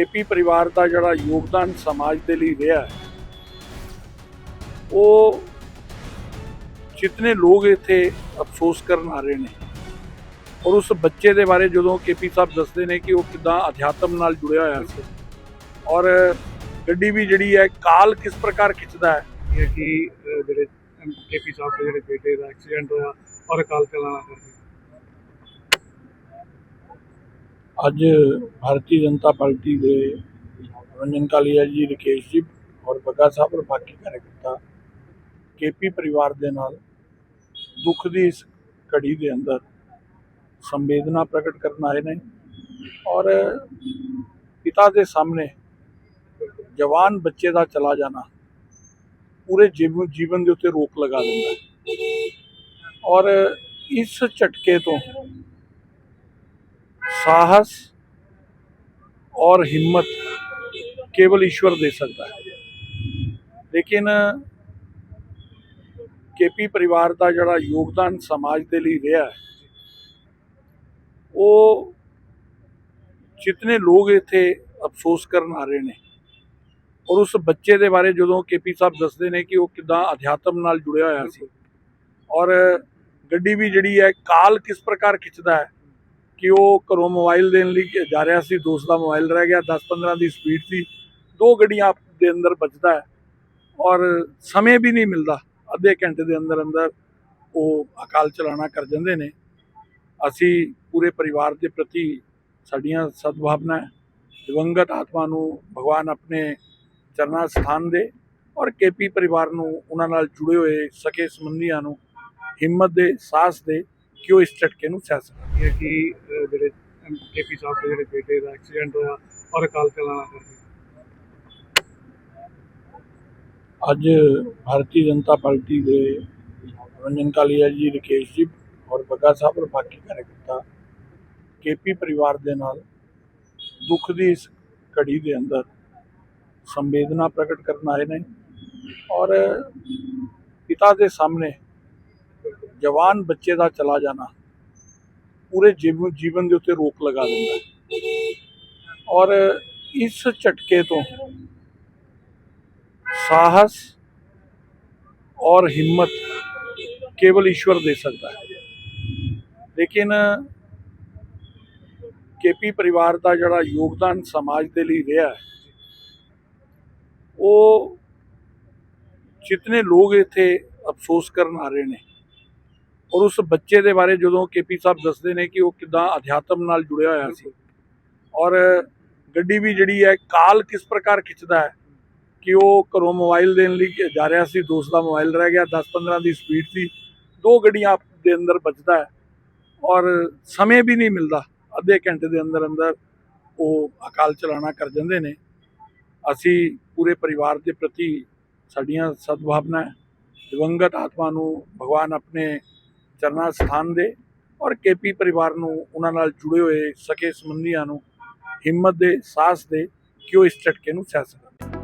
KP ਪਰਿਵਾਰ ਦਾ ਜਿਹੜਾ ਯੋਗਦਾਨ ਸਮਾਜ ਦੇ ਲਈ ਰਿਹਾ ਉਹ ਜਿਤਨੇ ਲੋਕ ਇੱਥੇ ਅਫਸੋਸ ਕਰਨ ਆ ਰਹੇ ਨੇ ਔਰ ਉਸ ਬੱਚੇ ਦੇ ਬਾਰੇ ਜਦੋਂ ਕੇਪੀ ਸਾਹਿਬ ਦੱਸਦੇ ਨੇ ਕਿ ਉਹ ਕਿਦਾਂ ਅਧਿਆਤਮ ਨਾਲ ਜੁੜਿਆ ਹੋਇਆ ਸੀ ਔਰ ਗੱਡੀ ਵੀ ਜਿਹੜੀ ਹੈ ਕਾਲ ਕਿਸ ਪ੍ਰਕਾਰ ਖਿੱਚਦਾ ਹੈ? ਕਿ ਅਹ, ਜਿਹੜੇ ਕੇਪੀ ਸਾਹਿਬ ਦੇ ਜਿਹੜੇ ਬੇਟੇ ਦਾ ਐਕਸੀਡੈਂਟ ਹੋਇਆ ਔਰ ਅਕਾਲ ਚਲਾਣਾ ਕਰਕੇ ਅੱਜ ਭਾਰਤੀ ਜਨਤਾ ਪਾਰਟੀ ਦੇ ਰੰਜਨ ਕਾਲੀਆ ਜੀ, ਰਕੇਸ਼ ਜੀ ਔਰ ਬੱਗਾ ਸਾਹਿਬ ਔਰ ਬਾਕੀ ਕਾਰਜਕਰਤਾ ਕੇਪੀ ਪਰਿਵਾਰ ਦੇ ਨਾਲ ਦੁੱਖ ਦੀ ਇਸ ਘੜੀ ਦੇ ਅੰਦਰ ਸੰਵੇਦਨਾ ਪ੍ਰਗਟ ਕਰਨ ਆਏ ਨੇ ਔਰ ਪਿਤਾ ਦੇ ਸਾਹਮਣੇ ਜਵਾਨ ਬੱਚੇ ਦਾ ਚਲਾ ਜਾਣਾ ਪੂਰੇ ਜੀਵਨ ਜੀਵਨ ਦੇ ਉੱਤੇ ਰੋਕ ਲਗਾ ਦਿੰਦਾ ਹੈ। ਔਰ ਇਸ ਝਟਕੇ ਤੋਂ साहस और हिम्मत केवल ईश्वर दे सकता है ਲੇਕਿਨ ਕੇਪੀ ਪਰਿਵਾਰ ਦਾ ਜਿਹੜਾ ਯੋਗਦਾਨ ਸਮਾਜ ਦੇ ਲਈ ਰਿਹਾ ਹੈ ਉਹ ਜਿਤਨੇ ਲੋਕ ਇੱਥੇ ਅਫਸੋਸ ਕਰਨ ਆ ਰਹੇ ਨੇ ਔਰ ਉਸ ਬੱਚੇ ਦੇ ਬਾਰੇ ਜਦੋਂ ਕੇਪੀ ਸਾਹਿਬ ਦੱਸਦੇ ਨੇ ਕਿ ਉਹ ਕਿਦਾਂ ਅਧਿਆਤਮ ਨਾਲ ਜੁੜਿਆ ਹੋਇਆ ਸੀ ਔਰ ਗੱਡੀ ਵੀ ਜਿਹੜੀ ਹੈ ਕਾਲ ਕਿਸ ਪ੍ਰਕਾਰ ਖਿੱਚਦਾ ਹੈ ਕਿ ਉਹ ਘਰੋਂ ਮੋਬਾਈਲ ਦੇਣ ਲਈ ਜਾ ਰਿਹਾ ਸੀ ਦੋਸਤ ਦਾ ਮੋਬਾਈਲ ਰਹਿ ਗਿਆ 10-15 ਦੀ ਸਪੀਡ ਸੀ, ਦੋ ਗੱਡੀਆਂ ਦੇ ਅੰਦਰ ਬਚਦਾ ਹੈ ਔਰ ਸਮੇਂ ਵੀ ਨਹੀਂ ਮਿਲਦਾ, ਅੱਧੇ ਘੰਟੇ ਦੇ ਅੰਦਰ ਅੰਦਰ ਉਹ ਅਕਾਲ ਚਲਾਣਾ ਕਰ ਜਾਂਦੇ ਨੇ। ਅਸੀਂ ਪੂਰੇ ਪਰਿਵਾਰ ਦੇ ਪ੍ਰਤੀ ਸਾਡੀਆਂ ਸਦਭਾਵਨਾ ਦਿਵੰਗਤ ਆਤਮਾ ਨੂੰ ਭਗਵਾਨ ਆਪਣੇ ਚਰਨਾਂ 'ਚ ਸਥਾਨ ਦੇ ਔਰ ਕੇਪੀ ਪਰਿਵਾਰ ਨੂੰ ਉਹਨਾਂ ਨਾਲ ਜੁੜੇ ਹੋਏ ਸਕੇ ਸੰਬੰਧੀਆਂ ਨੂੰ ਹਿੰਮਤ ਦੇ, ਸਾਹਸ ਦੇ ਕਿ ਉਹ ਇਸ ਝਟਕੇ ਨੂੰ ਸਹਿ ਸਕਣ ਇਹ ਕਿ ਜਿਹੜੇ ਕੇਪੀ ਸਾਹਿਬ ਦੇ ਜਿਹੜੇ ਬੇਟੇ ਦਾ ਐਕਸੀਡੈਂਟ ਹੋਇਆ ਔਰ ਅਕਾਲ ਚਲਾਣਾ ਕਰਕੇ ਅੱਜ ਭਾਰਤੀ ਜਨਤਾ ਪਾਰਟੀ ਦੇ ਰੰਜਨ ਕਾਲੀਆ ਜੀ ਰਕੇਸ਼ ਜੀ ਔਰ ਬੱਗਾ ਸਾਹਿਬ ਔਰ ਬਾਕੀ ਕਾਰਜਕਰਤਾ ਕੇਪੀ ਪਰਿਵਾਰ ਦੇ ਨਾਲ ਦੁੱਖ ਦੀ ਇਸ ਘੜੀ ਦੇ ਅੰਦਰ ਸੰਵੇਦਨਾ ਪ੍ਰਗਟ ਕਰਨ ਆਏ ਨੇ ਔਰ ਪਿਤਾ ਦੇ ਸਾਹਮਣੇ ਜਵਾਨ ਬੱਚੇ ਦਾ ਚਲਾ ਜਾਣਾ ਪੂਰੇ ਜੀਵਨ ਜੀਵਨ ਦੇ ਉੱਤੇ ਰੋਕ ਲਗਾ ਦਿੰਦਾ ਹੈ ਔਰ ਇਸ ਝਟਕੇ ਤੋਂ साहस और हिम्मत केवल ईश्वर दे सकता है ਲੇਕਿਨ ਕੇਪੀ ਪਰਿਵਾਰ ਦਾ ਜਿਹੜਾ ਯੋਗਦਾਨ ਸਮਾਜ ਦੇ ਲਈ ਰਿਹਾ ਹੈ ਉਹ ਜਿਤਨੇ ਲੋਕ ਇੱਥੇ ਅਫਸੋਸ ਕਰਨ ਆ ਰਹੇ ਨੇ ਔਰ ਉਸ ਬੱਚੇ ਦੇ ਬਾਰੇ ਜਦੋਂ ਕੇਪੀ ਸਾਹਿਬ ਦੱਸਦੇ ਨੇ ਕਿ ਉਹ ਕਿਦਾਂ ਅਧਿਆਤਮ ਨਾਲ ਜੁੜਿਆ ਹੋਇਆ ਸੀ। ਔਰ ਗੱਡੀ ਵੀ ਜਿਹੜੀ ਹੈ, ਕਾਲ ਕਿਸ ਪ੍ਰਕਾਰ ਖਿੱਚਦਾ ਹੈ ਕਿ ਉਹ ਘਰੋਂ ਮੋਬਾਈਲ ਦੇਣ ਲਈ ਜਾ ਰਿਹਾ ਸੀ, ਦੋਸਤ ਦਾ ਮੋਬਾਈਲ ਰਹਿ ਗਿਆ 10-15 ਦੀ ਸਪੀਡ ਸੀ, ਦੋ ਗੱਡੀਆਂ ਆਪ ਦੇ ਅੰਦਰ ਬਚਦਾ ਹੈ ਔਰ ਸਮੇਂ ਵੀ ਨਹੀਂ ਮਿਲਦਾ, ਅੱਧੇ ਘੰਟੇ ਦੇ ਅੰਦਰ ਅੰਦਰ ਉਹ ਅਕਾਲ ਚਲਾਣਾ ਕਰ ਜਾਂਦੇ ਨੇ। ਅਸੀਂ ਪੂਰੇ ਪਰਿਵਾਰ ਦੇ ਪ੍ਰਤੀ ਸਾਡੀਆਂ ਸਦਭਾਵਨਾ ਦਿਵੰਗਤ ਆਤਮਾ ਨੂੰ ਭਗਵਾਨ ਆਪਣੇ ਚਰਨਾਂ 'ਚ ਸਥਾਨ ਦੇ ਔਰ ਕੇਪੀ ਪਰਿਵਾਰ ਨੂੰ ਉਹਨਾਂ ਨਾਲ ਜੁੜੇ ਹੋਏ ਸਕੇ ਸੰਬੰਧੀਆਂ ਨੂੰ ਹਿੰਮਤ ਦੇ ਸਾਹਸ ਦੇ ਕਿ ਉਹ ਇਸ ਝਟਕੇ ਨੂੰ ਸਹਿ ਸਕਣ?